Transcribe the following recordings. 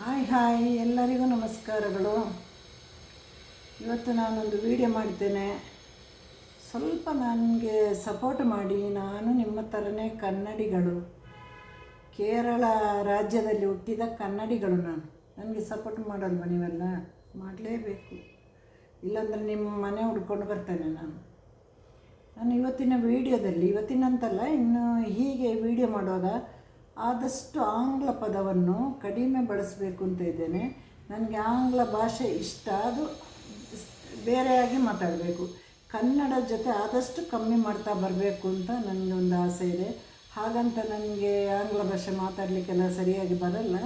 Hi hi, ಎಲ್ಲರಿಗೂ ನಮಸ್ಕಾರಗಳು ಇವತ್ತು ನಾನೊಂದು ವಿಡಿಯೋ ಮಾಡಿದ್ದೇನೆ. ಸ್ವಲ್ಪ ನನಗೆ ಸಪೋರ್ಟ್ ಮಾಡಿ, ನಾನು ನಿಮ್ಮ ಥರನೇ ಕನ್ನಡಿಗಳು. ಕೇರಳ ರಾಜ್ಯದಲ್ಲಿ ಹುಟ್ಟಿದ ಕನ್ನಡಿಗಳು ನಾನು. ನನಗೆ ಸಪೋರ್ಟ್ ಮಾಡಲ್ವ ನೀವೆಲ್ಲ? ಮಾಡಲೇಬೇಕು. ಇಲ್ಲಾಂದರೆ ನಿಮ್ಮ ಮನೆ ಹುಡ್ಕೊಂಡು ಬರ್ತೇನೆ ನಾನು. ನಾನು ಇವತ್ತಿನ ವಿಡಿಯೋದಲ್ಲಿ ಇವತ್ತಿನಂತಲ್ಲ, ಇನ್ನು ಹೀಗೆ ವಿಡಿಯೋ ಮಾಡುವಾಗ ಆದಷ್ಟು ಆಂಗ್ಲ ಪದವನ್ನು ಕಡಿಮೆ ಬಳಸಬೇಕು ಅಂತ ಇದ್ದೇನೆ. ನನಗೆ ಆಂಗ್ಲ ಭಾಷೆ ಇಷ್ಟ, ಅದು ಬೇರೆಯಾಗಿ ಮಾತಾಡಬೇಕು. ಕನ್ನಡ ಜೊತೆ ಆದಷ್ಟು ಕಮ್ಮಿ ಮಾಡ್ತಾ ಬರಬೇಕು ಅಂತ ನನಗೆ ಒಂದು ಆಸೆ ಇದೆ. ಹಾಗಂತ ನನಗೆ ಆಂಗ್ಲ ಭಾಷೆ ಮಾತಾಡಲಿಕ್ಕೆಲ್ಲ ಸರಿಯಾಗಿ ಬರಲ್ಲ.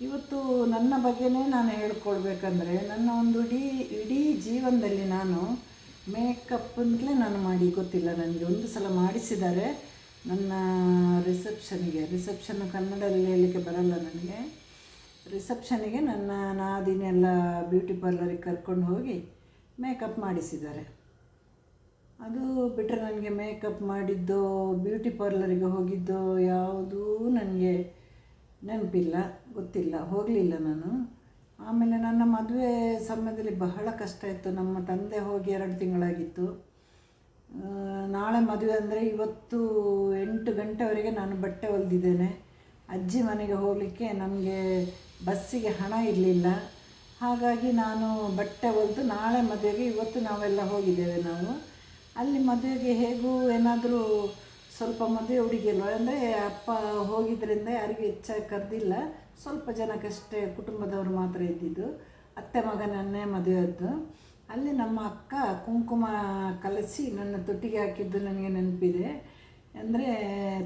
ಇವತ್ತು ನನ್ನ ಬಗ್ಗೆನೇ ನಾನು ಹೇಳ್ಕೊಳ್ಬೇಕಂದ್ರೆ, ನನ್ನ ಒಂದು ಇಡೀ ಇಡೀ ಜೀವನದಲ್ಲಿ ನಾನು ಮೇಕಪ್ ಅಂತಲೇ ನಾನು ಮಾಡಿ, ಗೊತ್ತಿಲ್ಲ, ನನಗೆ ಒಂದು ಸಲ ಮಾಡಿಸಿದ್ದಾರೆ. ನನ್ನ ರಿಸೆಪ್ಷನ್ಗೆ ರಿಸೆಪ್ಷನ್ ಕನ್ನಡದಲ್ಲಿ ಹೇಳಲಿಕ್ಕೆ ಬರಲ್ಲ ನನಗೆ. ರಿಸೆಪ್ಷನಿಗೆ ನನ್ನ ನಾದಿನೆಲ್ಲ ಬ್ಯೂಟಿ ಪಾರ್ಲರಿಗೆ ಕರ್ಕೊಂಡು ಹೋಗಿ ಮೇಕಪ್ ಮಾಡಿಸಿದ್ದಾರೆ. ಅದು ಬಿಟ್ಟರೆ ನನಗೆ ಮೇಕಪ್ ಮಾಡಿದ್ದು ಬ್ಯೂಟಿ ಪಾರ್ಲರಿಗೆ ಹೋಗಿದ್ದು ಯಾವುದೂ ನನಗೆ ನೆನಪಿಲ್ಲ, ಗೊತ್ತಿಲ್ಲ, ಹೋಗಲಿಲ್ಲ ನಾನು. ಆಮೇಲೆ ನನ್ನ ಮದುವೆ ಸಮಯದಲ್ಲಿ ಬಹಳ ಕಷ್ಟ ಇತ್ತು. ನಮ್ಮ ತಂದೆ ಹೋಗಿ ಎರಡು ತಿಂಗಳಾಗಿತ್ತು. ನಾಳೆ ಮದುವೆ ಅಂದರೆ ಇವತ್ತು ಎಂಟು ಗಂಟೆವರೆಗೆ ನಾನು ಬಟ್ಟೆ ಹೊಲ್ದಿದ್ದೇನೆ. ಅಜ್ಜಿ ಮನೆಗೆ ಹೋಗಲಿಕ್ಕೆ ನನಗೆ ಬಸ್ಸಿಗೆ ಹಣ ಇರಲಿಲ್ಲ. ಹಾಗಾಗಿ ನಾನು ಬಟ್ಟೆ ಹೊಲಿದು ನಾಳೆ ಮದುವೆಗೆ ಇವತ್ತು ನಾವೆಲ್ಲ ಹೋಗಿದ್ದೇವೆ ನಾವು. ಅಲ್ಲಿ ಮದುವೆಗೆ ಹೇಗೂ ಏನಾದರೂ ಸ್ವಲ್ಪ ಮದುವೆ ಹುಡುಗಿಯಲ್ವ? ಅಂದರೆ ಅಪ್ಪ ಹೋಗಿದ್ದರಿಂದ ಯಾರಿಗೂ ಹೆಚ್ಚಾಗಿ ಕರೆದಿಲ್ಲ. ಸ್ವಲ್ಪ ಜನಕ್ಕಷ್ಟೇ ಕುಟುಂಬದವರು ಮಾತ್ರ ಇದ್ದಿದ್ದು. ಅತ್ತೆ ಮಗನನ್ನೇ ಮದುವೆಯದ್ದು. ಅಲ್ಲಿ ನಮ್ಮ ಅಕ್ಕ ಕುಂಕುಮ ಕಲಸಿ ನನ್ನ ತುಟಿಗೆ ಹಾಕಿದ್ದು ನನಗೆ ನೆನಪಿದೆ. ಅಂದರೆ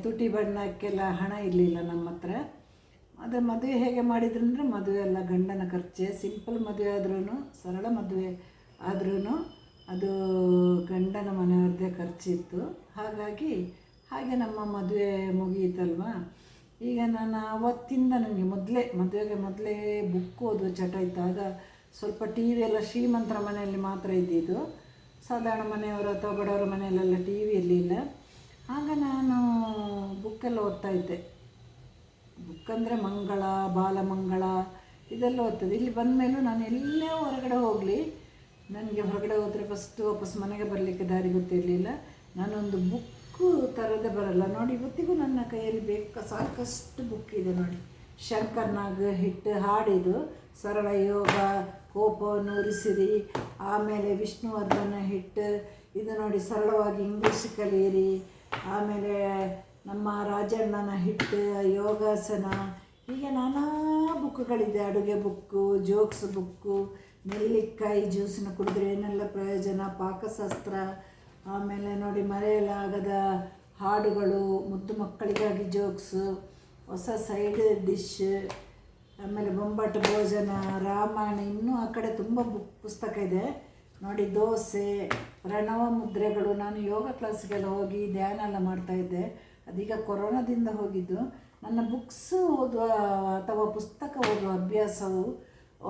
ತುಟಿ ಬಣ್ಣಕ್ಕೆಲ್ಲ ಹಣ ಇರಲಿಲ್ಲ ನಮ್ಮ ಹತ್ರ. ಅದು ಮದುವೆ ಹೇಗೆ ಮಾಡಿದ್ರು ಅಂದರೆ ಮದುವೆ ಎಲ್ಲ ಗಂಡನ ಖರ್ಚೆ. ಸಿಂಪಲ್ ಮದುವೆ ಆದ್ರೂ ಸರಳ ಮದುವೆ ಆದ್ರೂ ಅದು ಗಂಡನ ಮನೆಯವ್ರದ್ದೇ ಖರ್ಚಿತ್ತು. ಹಾಗಾಗಿ ಹಾಗೆ ನಮ್ಮ ಮದುವೆ ಮುಗಿಯಿತಲ್ವ? ಈಗ ನಾನು ಅವತ್ತಿಂದ ನನಗೆ ಮೊದಲೇ, ಮದುವೆಗೆ ಮೊದಲೇ ಬುಕ್ ಓದುವ ಚಟ ಇತ್ತು. ಆಗ ಸ್ವಲ್ಪ ಟಿ ವಿ ಎಲ್ಲ ಶ್ರೀಮಂತರ ಮನೆಯಲ್ಲಿ ಮಾತ್ರ ಇದ್ದಿದ್ದು. ಸಾಧಾರಣ ಮನೆಯವರು ಅಥವಾ ಬಡವರ ಮನೆಯಲ್ಲೆಲ್ಲ ಟಿ ವಿ ಇರಲಿಲ್ಲ ಆಗ ನಾನು ಬುಕ್ಕೆಲ್ಲ ಓದ್ತಾ ಇದ್ದೆ. ಬುಕ್ ಅಂದರೆ ಮಂಗಳ, ಬಾಲಮಂಗಳ ಇದೆಲ್ಲ ಓದ್ತದೆ. ಇಲ್ಲಿ ಬಂದ ಮೇಲೂ ನಾನು ಎಲ್ಲೇ ಹೊರಗಡೆ ಹೋಗಲಿ, ನನಗೆ ಹೊರಗಡೆ ಹೋದರೆ ಫಸ್ಟ್ ವಾಪಸ್ ಮನೆಗೆ ಬರಲಿಕ್ಕೆ ದಾರಿ ಗೊತ್ತಿರಲಿಲ್ಲ. ನಾನೊಂದು ಬುಕ್ಕು ತರದೆ ಬರಲ್ಲ. ನೋಡಿ, ಇವತ್ತಿಗೂ ನನ್ನ ಕೈಯಲ್ಲಿ ಬೇಕಾ ಸಾಕಷ್ಟು ಬುಕ್ ಇದೆ ನೋಡಿ. ಶಂಕರ್ನಾಗ್ ಹಿಟ್ಟು ಹಾಡಿದು ಸರಳ ಯೋಗ ಕೋಪವನ್ನು ಉರಿಸಿರಿ. ಆಮೇಲೆ ವಿಷ್ಣುವರ್ಧನ ಹಿಟ್ಟು. ಇದು ನೋಡಿ ಸರಳವಾಗಿ ಇಂಗ್ಲೀಷ್ ಕಲಿಯಿರಿ ಆಮೇಲೆ ನಮ್ಮ ರಾಜಣ್ಣನ ಹಿಟ್ಟು, ಯೋಗಾಸನ. ಹೀಗೆ ನಾನಾ ಬುಕ್ಗಳಿದೆ ಅಡುಗೆ ಬುಕ್ಕು, ಜೋಕ್ಸ್ ಬುಕ್ಕು. ನೆಲ್ಲಿಕಾಯಿ ಜ್ಯೂಸನ್ನು ಕುಡಿದ್ರೆ ಏನೆಲ್ಲ ಪ್ರಯೋಜನ? ಪಾಕಶಾಸ್ತ್ರ. ಆಮೇಲೆ ನೋಡಿ ಮರೆಯಲಾಗದ ಹಾಡುಗಳು, ಮುದ್ದು ಮಕ್ಕಳಿಗಾಗಿ ಜೋಕ್ಸು, ಹೊಸ ಸೈಡ್ ಡಿಶ್. ಆಮೇಲೆ ಬೊಂಬಾಟ, ಭೋಜನ, ರಾಮಾಯಣ, ಇನ್ನೂ ಆ ಕಡೆ ತುಂಬ ಬುಕ್ ಪುಸ್ತಕ ಇದೆ. ನೋಡಿ, ದೋಸೆ ಪ್ರಣವ ಮುದ್ರೆಗಳು. ನಾನು ಯೋಗ ಕ್ಲಾಸ್ಗೆಲ್ಲ ಹೋಗಿ ಧ್ಯಾನ ಎಲ್ಲ ಮಾಡ್ತಾಯಿದ್ದೆ ಅದೀಗ ಕೊರೋನಾದಿಂದ ಹೋಗಿದ್ದು. ನನ್ನ ಬುಕ್ಸ್ ಓದುವ ಅಥವಾ ಪುಸ್ತಕ ಓದುವ ಅಭ್ಯಾಸವು,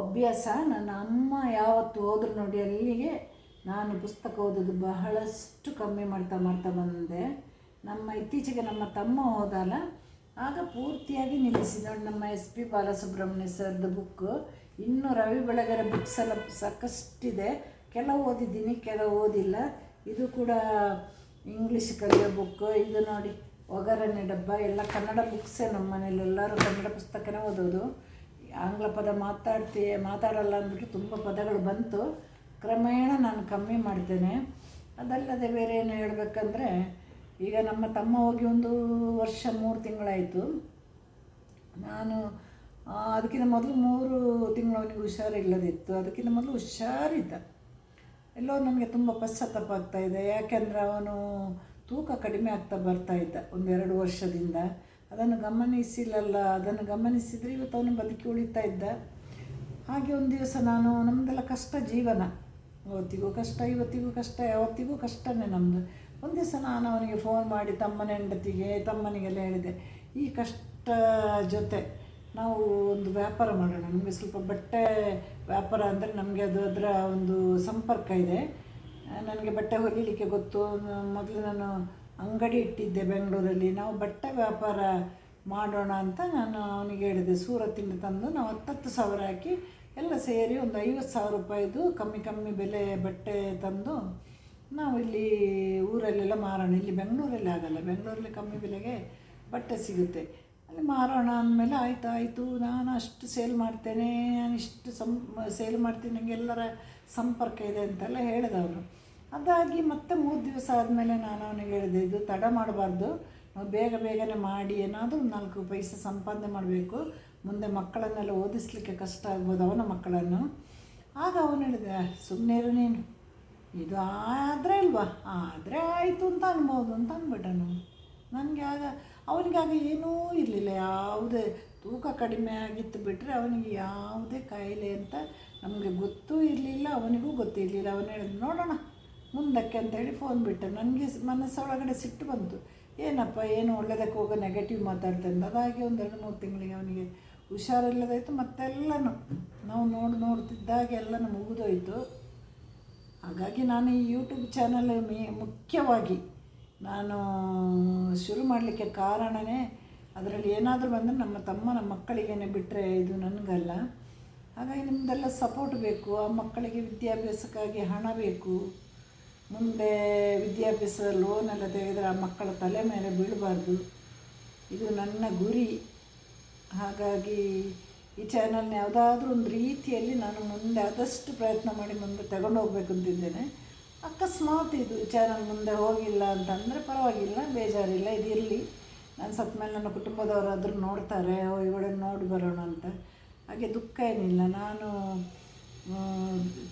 ಅಭ್ಯಾಸ ನನ್ನ ಅಮ್ಮ ಯಾವತ್ತು ಹೋದ್ರು ನೋಡಿ ಅಲ್ಲಿಗೆ ನಾನು ಪುಸ್ತಕ ಓದೋದು ಬಹಳಷ್ಟು ಕಮ್ಮಿ ಮಾಡ್ತಾ ಮಾಡ್ತಾ ಬಂದೆ. ನಮ್ಮ ಇತ್ತೀಚೆಗೆ ನಮ್ಮ ತಮ್ಮ ಹೋದಲ್ಲ ಆಗ ಪೂರ್ತಿಯಾಗಿ ನಿಲ್ಲಿಸಿ ನೋಡಿ ನಮ್ಮ ಎಸ್ ಪಿ ಬಾಲಸುಬ್ರಹ್ಮಣ್ಯ ಸರ್ದು ಬುಕ್ಕು ಇನ್ನೂ ರವಿ ಬೆಳಗೆರೆ ಬುಕ್ಸ್ ಎಲ್ಲ ಸಾಕಷ್ಟಿದೆ. ಕೆಲವು ಓದಿದ್ದೀನಿ, ಕೆಲವು ಓದಿಲ್ಲ. ಇದು ಕೂಡ ಇಂಗ್ಲೀಷ್ ಕಲಿಯೋ ಬುಕ್ಕು ಇದು ನೋಡಿ ಒಗರಣೆ ಡಬ್ಬ. ಎಲ್ಲ ಕನ್ನಡ ಬುಕ್ಸೇ ನಮ್ಮ ಮನೇಲಿ. ಎಲ್ಲರೂ ಕನ್ನಡ ಪುಸ್ತಕನೇ ಓದೋದು. ಆಂಗ್ಲ ಪದ ಮಾತಾಡ್ತೀಯ ಮಾತಾಡಲ್ಲ ಅಂದ್ಬಿಟ್ಟು ತುಂಬ ಪದಗಳು ಬಂತು. ಕ್ರಮೇಣ ನಾನು ಕಮ್ಮಿ ಮಾಡ್ತೇನೆ. ಅದಲ್ಲದೆ ಬೇರೆ ಏನು ಹೇಳಬೇಕಂದ್ರೆ ಈಗ ನಮ್ಮ ತಮ್ಮ ಹೋಗಿ ಒಂದು ವರ್ಷ ಮೂರು ತಿಂಗಳಾಯಿತು. ನಾನು ಅದಕ್ಕಿಂತ ಮೊದಲು ಮೂರು ತಿಂಗಳು ಅವನಿಗೆ ಹುಷಾರಿಲ್ಲದಿತ್ತು. ಅದಕ್ಕಿಂತ ಮೊದಲು ಹುಷಾರಿದ್ದ. ಎಲ್ಲೋ ನನಗೆ ತುಂಬ ಪಶ್ಚಾತ್ತಾಪ ಇದೆ. ಯಾಕೆಂದರೆ ಅವನು ತೂಕ ಕಡಿಮೆ ಆಗ್ತಾ ಬರ್ತಾ ಇದ್ದ ಒಂದೆರಡು ವರ್ಷದಿಂದ. ಅದನ್ನು ಗಮನಿಸಿಲ್ಲಲ್ಲ. ಅದನ್ನು ಗಮನಿಸಿದರೆ ಇವತ್ತು ಅವನು ಬದುಕಿ ಉಳಿತಾ ಇದ್ದ. ಹಾಗೆ ಒಂದು ದಿವಸ ನಾನು ನಮ್ಮದೆಲ್ಲ ಕಷ್ಟ ಜೀವನ. ಅವತ್ತಿಗೂ ಕಷ್ಟ, ಇವತ್ತಿಗೂ ಕಷ್ಟ, ಯಾವತ್ತಿಗೂ ಕಷ್ಟನೇ ನಮ್ಮದು ಒಂದು ದಿವಸ ನಾನು ಅವನಿಗೆ ಫೋನ್ ಮಾಡಿ ತಮ್ಮನ ಹೆಂಡತಿಗೆ, ತಮ್ಮನಿಗೆಲ್ಲ ಹೇಳಿದೆ, ಈ ಕಷ್ಟ ಜೊತೆ ನಾವು ಒಂದು ವ್ಯಾಪಾರ ಮಾಡೋಣ. ನಮಗೆ ಸ್ವಲ್ಪ ಬಟ್ಟೆ ವ್ಯಾಪಾರ ಅಂದರೆ ನಮಗೆ ಅದು ಅದರ ಒಂದು ಸಂಪರ್ಕ ಇದೆ. ನನಗೆ ಬಟ್ಟೆ ಹೊಲಿಲಿಕ್ಕೆ ಗೊತ್ತು. ಮೊದಲು ನಾನು ಅಂಗಡಿ ಇಟ್ಟಿದ್ದೆ ಬೆಂಗಳೂರಲ್ಲಿ. ನಾವು ಬಟ್ಟೆ ವ್ಯಾಪಾರ ಮಾಡೋಣ ಅಂತ ನಾನು ಅವನಿಗೆ ಹೇಳಿದೆ. ಸೂರತ್ತಿಂದ ತಂದು ನಾವು ಹತ್ತತ್ತು ಸಾವಿರ ಹಾಕಿ ಎಲ್ಲ ಸೇರಿ ಒಂದು ಐವತ್ತು ಸಾವಿರ ರೂಪಾಯಿದು ಕಮ್ಮಿ ಕಮ್ಮಿ ಬೆಲೆ ಬಟ್ಟೆ ತಂದು ನಾವು ಇಲ್ಲಿ ಊರಲ್ಲೆಲ್ಲ ಮಾರೋಣ, ಇಲ್ಲಿ ಬೆಂಗಳೂರಲ್ಲಿ ಆಗಲ್ಲ. ಬೆಂಗಳೂರಲ್ಲಿ ಕಮ್ಮಿ ಬೆಲೆಗೆ ಬಟ್ಟೆ ಸಿಗುತ್ತೆ. ಅಲ್ಲಿ ಮಾರೋಣ ಅಂದಮೇಲೆ ಆಯಿತು ಆಯಿತು, ನಾನು ಅಷ್ಟು ಸೇಲ್ ಮಾಡ್ತೇನೆ, ನಾನು ಇಷ್ಟು ಸಂ, ಸೇಲ್ ಮಾಡ್ತೀನಿ ನನಗೆ ಎಲ್ಲರ ಸಂಪರ್ಕ ಇದೆ ಅಂತೆಲ್ಲ ಹೇಳಿದ ಅವನು ಅದಾಗಿ ಮತ್ತೆ ಮೂರು ದಿವಸ ಆದಮೇಲೆ ನಾನು ಅವನಿಗೆ ಹೇಳಿದೆ, ಇದು ತಡ ಮಾಡಬಾರ್ದು. ಬೇಗ ಬೇಗನೆ ಮಾಡಿ, ಏನಾದರೂ ನಾಲ್ಕು ಪೈಸೆ ಸಂಪಾದನೆ ಮಾಡಬೇಕು. ಮುಂದೆ ಮಕ್ಕಳನ್ನೆಲ್ಲ ಓದಿಸ್ಲಿಕ್ಕೆ ಕಷ್ಟ ಆಗ್ಬೋದು ಅವನ ಮಕ್ಕಳನ್ನು. ಆಗ ಅವನು ಹೇಳಿದೆ ಸುಮ್ಮನೆ ಇರು ನೀನು. ಇದು ಆದರೆ ಅಲ್ವಾ? ಆದರೆ ಆಯಿತು ಅಂತ ಅನ್ಬೋದು ಅಂತ ಅಂದ್ಬಿಟ್ಟನು ನನಗೆ ಆಗ ಅವನಿಗಾಗ ಏನೂ ಇರಲಿಲ್ಲ. ಯಾವುದೇ ತೂಕ ಕಡಿಮೆ ಆಗಿತ್ತು ಬಿಟ್ಟರೆ ಅವನಿಗೆ ಯಾವುದೇ ಕಾಯಿಲೆ ಅಂತ ನಮಗೆ ಗೊತ್ತೂ ಇರಲಿಲ್ಲ, ಅವನಿಗೂ ಗೊತ್ತಿರಲಿಲ್ಲ. ಅವನು ಹೇಳಿದ್ರು ನೋಡೋಣ, ಮುಂದಕ್ಕೆ ಅಂತೇಳಿ ಫೋನ್ ಬಿಟ್ಟ. ನನಗೆ ಮನಸ್ಸೊಳಗಡೆ ಸಿಟ್ಟು ಬಂತು. ಏನಪ್ಪ, ಏನು ಒಳ್ಳೆದಕ್ಕೆ ಹೋಗೋ ನೆಗೆಟಿವ್ ಮಾತಾಡ್ತಾನೆ ಅದಾಗಿ ಒಂದು ಎರಡು ಮೂರು ತಿಂಗಳಿಗೆ ಅವನಿಗೆ ಹುಷಾರಿಲ್ಲದಾಯಿತು ಮತ್ತೆಲ್ಲನೂ ನಾವು ನೋಡಿ ನೋಡ್ತಿದ್ದಾಗ ಎಲ್ಲನೂ ಮುಗಿದೋಯ್ತು. ಹಾಗಾಗಿ ನಾನು ಈ ಯೂಟ್ಯೂಬ್ ಚಾನಲ್ ಮೇ ಮುಖ್ಯವಾಗಿ ನಾನು ಶುರು ಮಾಡಲಿಕ್ಕೆ ಕಾರಣವೇ ಅದರಲ್ಲಿ ಏನಾದರೂ ಬಂದರೆ ನಮ್ಮ ತಮ್ಮ ನಮ್ಮ ಮಕ್ಕಳಿಗೇನೆ ಬಿಟ್ಟರೆ ಇದು ನನಗಲ್ಲ. ಹಾಗಾಗಿ ನಿಮ್ಮದೆಲ್ಲ ಸಪೋರ್ಟ್ ಬೇಕು. ಆ ಮಕ್ಕಳಿಗೆ ವಿದ್ಯಾಭ್ಯಾಸಕ್ಕಾಗಿ ಹಣ ಬೇಕು. ಮುಂದೆ ವಿದ್ಯಾಭ್ಯಾಸ ಲೋನ್ ಎಲ್ಲ ತೆಗೆದರೆ ಆ ಮಕ್ಕಳ ತಲೆ ಮೇಲೆ ಬೀಳಬಾರ್ದು. ಇದು ನನ್ನ ಗುರಿ. ಹಾಗಾಗಿ ಈ ಚಾನಲ್ನ ಯಾವುದಾದ್ರೂ ಒಂದು ರೀತಿಯಲ್ಲಿ ನಾನು ಮುಂದೆ ಆದಷ್ಟು ಪ್ರಯತ್ನ ಮಾಡಿ ಮುಂದೆ ತಗೊಂಡು ಹೋಗ್ಬೇಕು ಅಂತಿದ್ದೇನೆ ಅಕಸ್ಮಾತ್ ಇದು ಚಾನಲ್ ಮುಂದೆ ಹೋಗಿಲ್ಲ ಅಂತಂದರೆ ಪರವಾಗಿಲ್ಲ, ಬೇಜಾರಿಲ್ಲ, ಇದು ಇರಲಿ. ನಾನು ಸತ್ತ ಮೇಲೆ ನನ್ನ ಕುಟುಂಬದವರು ಆದರೂ ನೋಡ್ತಾರೆ, ಓ, ಇವಳನ್ನು ನೋಡಿ ಬರೋಣ ಅಂತ. ಹಾಗೆ ದುಃಖ ಏನಿಲ್ಲ. ನಾನು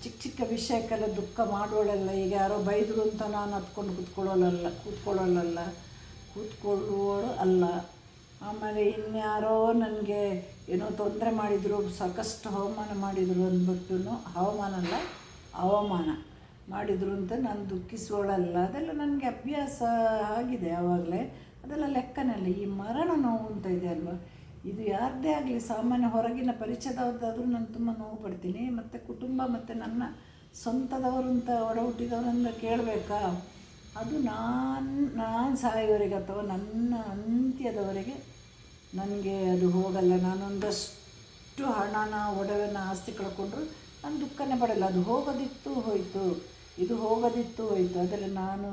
ಚಿಕ್ಕ ಚಿಕ್ಕ ವಿಷಯಕ್ಕೆಲ್ಲ ದುಃಖ ಮಾಡೋಳಲ್ಲ ಈಗ ಯಾರೋ ಬೈದರು ಅಂತ ನಾನು ಹತ್ಕೊಂಡು ಕೂತ್ಕೊಳ್ಳೋಲ್ಲ ಕೂತ್ಕೊಳ್ಳೋಲ್ಲ ಕೂತ್ಕೊಳ್ಳುವಳು ಅಲ್ಲ. ಆಮೇಲೆ ಇನ್ಯಾರೋ ನನಗೆ ಏನೋ ತೊಂದರೆ ಮಾಡಿದರು, ಸಾಕಷ್ಟು ಹವಾಮಾನ ಮಾಡಿದರು ಅಂದ್ಬಿಟ್ಟು ಹವಾಮಾನ ಅಲ್ಲ, ಅವಮಾನ ಮಾಡಿದರು ಅಂತ ನಾನು ದುಃಖಿಸೋಳಲ್ಲ ಅದೆಲ್ಲ ನನಗೆ ಅಭ್ಯಾಸ ಆಗಿದೆ ಆವಾಗಲೇ. ಅದೆಲ್ಲ ಲೆಕ್ಕನಲ್ಲಿ. ಈ ಮರಣ ನೋವು ಅಂತ ಇದೆ ಅಲ್ವಾ? ಇದು ಯಾರದೇ ಆಗಲಿ, ಸಾಮಾನ್ಯ ಹೊರಗಿನ ಪರಿಚಯದವ್ರದ್ದಾದರೂ ನಾನು ತುಂಬ ನೋವು ಪಡ್ತೀನಿ. ಮತ್ತು ಕುಟುಂಬ ಮತ್ತು ನನ್ನ ಸ್ವಂತದವರು ಅಂತ ಒಡ ಹುಟ್ಟಿದವರಂತ ಕೇಳಬೇಕಾ? ಅದು ನಾನು ನಾನು ಸಾಯೋವರೆಗೆ ಅಥವಾ ನನ್ನ ಅಂತ್ಯದವರೆಗೆ ನನಗೆ ಅದು ಹೋಗಲ್ಲ. ನಾನೊಂದಷ್ಟು ಹಣನ, ಒಡವೆನ, ಆಸ್ತಿ ಕಳ್ಕೊಂಡ್ರು ನಾನು ದುಃಖನೇ ಪಡಲ್ಲ. ಅದು ಹೋಗೋದಿತ್ತು ಹೋಯಿತು. ಇದು ಹೋಗೋದಿತ್ತು ಹೋಯಿತು. ಅದರಲ್ಲಿ ನಾನು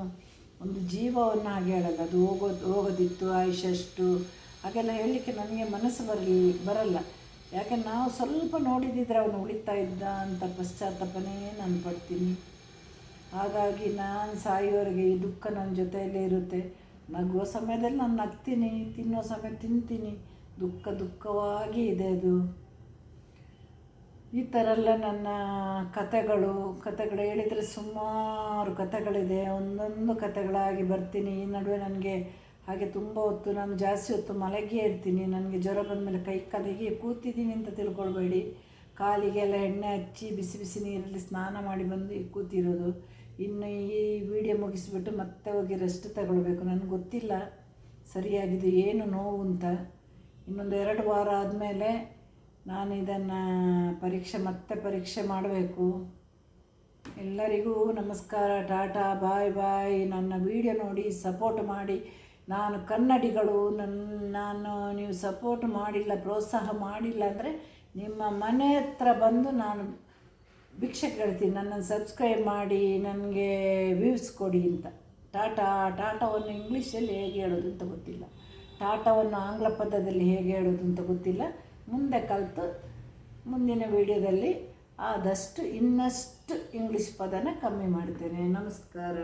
ಒಂದು ಜೀವವನ್ನು ಹಾಗೆ ಹೇಳಲ್ಲ. ಅದು ಹೋಗೋದು ಹೋಗೋದಿತ್ತು ಆಯುಷಷ್ಟು ಹಾಗೆಲ್ಲ ಹೇಳಲಿಕ್ಕೆ ನನಗೆ ಮನಸ್ಸು ಬರಲಿ, ಬರಲ್ಲ. ಯಾಕೆ ನಾವು ಸ್ವಲ್ಪ ನೋಡಿದಿದ್ರೆ ಅವನು ಉಳಿತಾ ಇದ್ದ ಅಂತ ಪಶ್ಚಾತ್ತಾಪನೇ ನಾನು ಪಡ್ತೀನಿ. ಹಾಗಾಗಿ ನಾನು ಸಾಯೋರಿಗೆ ಈ ದುಃಖ ನನ್ನ ಜೊತೆಯಲ್ಲೇ ಇರುತ್ತೆ. ನಗುವ ಸಮಯದಲ್ಲಿ ನಾನು ನಗ್ತೀನಿ ತಿನ್ನೋ ಸಮಯ ತಿಂತೀನಿ. ದುಃಖ ದುಃಖವಾಗಿ ಇದೆ ಅದು. ಈ ಥರ ಎಲ್ಲ ನನ್ನ ಕತೆಗಳು ಕತೆಗಳು ಹೇಳಿದರೆ ಸುಮಾರು ಕಥೆಗಳಿದೆ. ಒಂದೊಂದು ಕತೆಗಳಾಗಿ ಬರ್ತೀನಿ. ಈ ನಡುವೆ ನನಗೆ ಹಾಗೆ ತುಂಬ ಹೊತ್ತು, ನಾನು ಜಾಸ್ತಿ ಹೊತ್ತು ಮಲಗಿಯೇ ಇರ್ತೀನಿ. ನನಗೆ ಜ್ವರ ಬಂದಮೇಲೆ ಕೈ ಕಾಲಿಗೆ ಕೂತಿದ್ದೀನಿ ಅಂತ ತಿಳ್ಕೊಳ್ಬೇಡಿ. ಕಾಲಿಗೆಲ್ಲ ಎಣ್ಣೆ ಹಚ್ಚಿ, ಬಿಸಿ ಬಿಸಿ ನೀರಲ್ಲಿ ಸ್ನಾನ ಮಾಡಿ ಬಂದು ಕೂತಿರೋದು. ಇನ್ನು ಈ ವಿಡಿಯೋ ಮುಗಿಸ್ಬಿಟ್ಟು ಮತ್ತೆ ಹೋಗಿ ರೆಸ್ಟ್ ತಗೊಳ್ಬೇಕು. ನನಗೆ ಗೊತ್ತಿಲ್ಲ ಸರಿಯಾಗಿದೆ ಏನು ನೋವು ಅಂತ. ಇನ್ನೊಂದು ಎರಡು ವಾರ ಆದಮೇಲೆ ನಾನು ಇದನ್ನು ಪರೀಕ್ಷೆ ಮತ್ತೆ ಪರೀಕ್ಷೆ ಮಾಡಬೇಕು. ಎಲ್ಲರಿಗೂ ನಮಸ್ಕಾರ, ಟಾಟಾ, ಬಾಯ್ ಬಾಯ್. ನನ್ನ ವಿಡಿಯೋ ನೋಡಿ ಸಪೋರ್ಟ್ ಮಾಡಿ. ನಾನು ಕನ್ನಡಿಗಳು ನನ್ನ ನಾನು ನೀವು ಸಪೋರ್ಟ್ ಮಾಡಿಲ್ಲ, ಪ್ರೋತ್ಸಾಹ ಮಾಡಿಲ್ಲ ಅಂದರೆ ನಿಮ್ಮ ಮನೆ ಹತ್ರ ಬಂದು ನಾನು ಭಿಕ್ಷೆ ಕೇಳ್ತೀನಿ ನನ್ನನ್ನು ಸಬ್ಸ್ಕ್ರೈಬ್ ಮಾಡಿ, ನನಗೆ ವ್ಯೂಸ್ ಕೊಡಿ ಅಂತ. ಟಾಟಾ, ಟಾಟಾವನ್ನು ಇಂಗ್ಲೀಷಲ್ಲಿ ಹೇಗೆ ಹೇಳೋದು ಅಂತ ಗೊತ್ತಿಲ್ಲ. ಟಾಟಾವನ್ನು ಆಂಗ್ಲ ಪದದಲ್ಲಿ ಹೇಗೆ ಹೇಳೋದು ಅಂತ ಗೊತ್ತಿಲ್ಲ. ಮುಂದೆ ಕಲಿತು, ಮುಂದಿನ ವಿಡಿಯೋದಲ್ಲಿ ಆದಷ್ಟು ಇನ್ನಷ್ಟು ಇಂಗ್ಲೀಷ್ ಪದನ ಕಮ್ಮಿ ಮಾಡ್ತೇನೆ. ನಮಸ್ಕಾರ.